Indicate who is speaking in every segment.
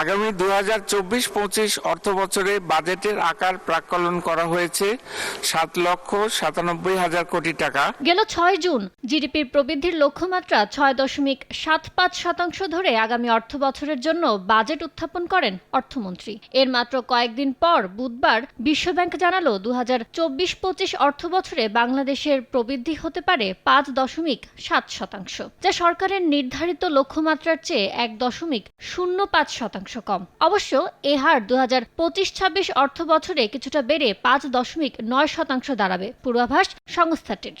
Speaker 1: আগামী দু হাজার চব্বিশ পঁচিশ অর্থ বছরে বাজেটের আকার প্রাক্কলন করা হয়েছে সাত লক্ষ সাতানব্বই হাজার কোটি টাকা।
Speaker 2: গেল ছয় জুন। জিডিপির প্রবৃদ্ধির লক্ষ্যমাত্রা ছয় দশমিক সাত পাঁচ শতাংশ ধরে আগামী অর্থ বছরের জন্য বাজেট উত্থাপন করেন অর্থমন্ত্রী। এর মাত্র কয়েকদিন পর বুধবার বিশ্বব্যাংক জানালো দু হাজার চব্বিশ পঁচিশ অর্থ বছরে বাংলাদেশের প্রবৃদ্ধি হতে পারে পাঁচ দশমিক সাত শতাংশ, যা সরকারের নির্ধারিত লক্ষ্যমাত্রার চেয়ে এক দশমিক শূন্য পাঁচ শতাংশ। কম। অবশ্য এ হার দু হাজার পঁচিশ ছাব্বিশ অর্থ বছরে কিছুটা বেড়ে পাঁচ দশমিক নয় শতাংশ দাঁড়াবে। পূর্বাভাস সংস্থাটির।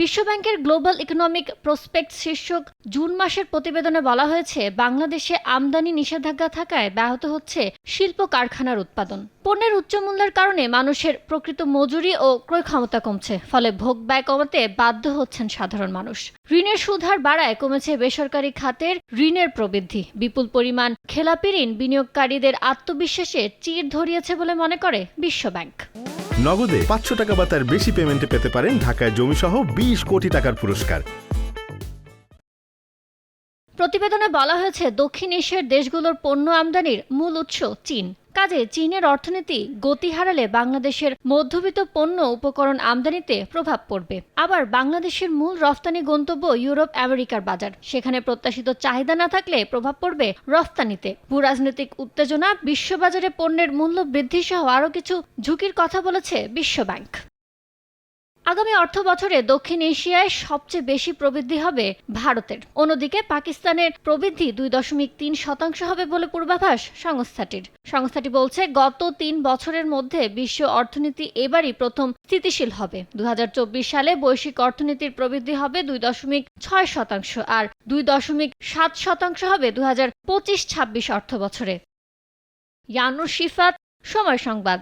Speaker 2: বিশ্বব্যাংকের গ্লোবাল ইকোনমিক প্রসপেক্ট শীর্ষক জুন মাসের প্রতিবেদনে বলা হয়েছে, বাংলাদেশে আমদানি নিষেধাজ্ঞা থাকায় ব্যাহত হচ্ছে শিল্প কারখানার উৎপাদন। পণ্যের উচ্চমূল্যের কারণে মানুষের প্রকৃত মজুরি ও ক্রয় ক্ষমতা কমছে, ফলে ভোগ ব্যয় কমাতে বাধ্য হচ্ছেন সাধারণ মানুষ। ঋণের সুদহার বাড়ায় কমেছে বেসরকারি খাতের ঋণের প্রবৃদ্ধি। বিপুল পরিমাণ খেলাপি ঋণ বিনিয়োগকারীদের আত্মবিশ্বাসে চির ধরিয়েছে বলে মনে করে বিশ্বব্যাংক।
Speaker 3: নগদে পাঁচশো টাকা বা তার বেশি পেমেন্টে পেতে পারেন ঢাকায় জমিসহ বিশ কোটি টাকার পুরস্কার।
Speaker 2: প্রতিবেদনে বলা হয়েছে, দক্ষিণ এশিয়ার দেশগুলোর পণ্য আমদানির মূল উৎস চীন। কাজে চীনের অর্থনীতি গতি হারালে বাংলাদেশের মধ্যবিত্ত পণ্য উপকরণ আমদানিতে প্রভাব পড়বে। আবার বাংলাদেশের মূল রফতানি গন্তব্য ইউরোপ আমেরিকার বাজার। সেখানে প্রত্যাশিত চাহিদা না থাকলে প্রভাব পড়বে রফতানিতে। ভূরাজনৈতিক উত্তেজনা, বিশ্ববাজারে পণ্যের মূল্য বৃদ্ধি সহ আরও কিছু ঝুঁকির কথা বলেছে বিশ্বব্যাংক। আগামী অর্থ বছরে দক্ষিণ এশিয়ায় সবচেয়ে বেশি প্রবৃদ্ধি হবে ভারতের। অন্যদিকে পাকিস্তানের প্রবৃদ্ধি দুই দশমিক তিন শতাংশ হবে বলে পূর্বাভাস সংস্থাটির। সংস্থাটি বলছে, গত তিন বছরের মধ্যে বিশ্ব অর্থনীতি এবারই প্রথম স্থিতিশীল হবে। দু হাজার চব্বিশ সালে বৈশ্বিক অর্থনীতির প্রবৃদ্ধি হবে দুই দশমিক ছয় শতাংশ আর দুই দশমিক সাত শতাংশ হবে দু হাজার পঁচিশ ছাব্বিশ অর্থ বছরে ইয়ানুর শিফাত, সময় সংবাদ।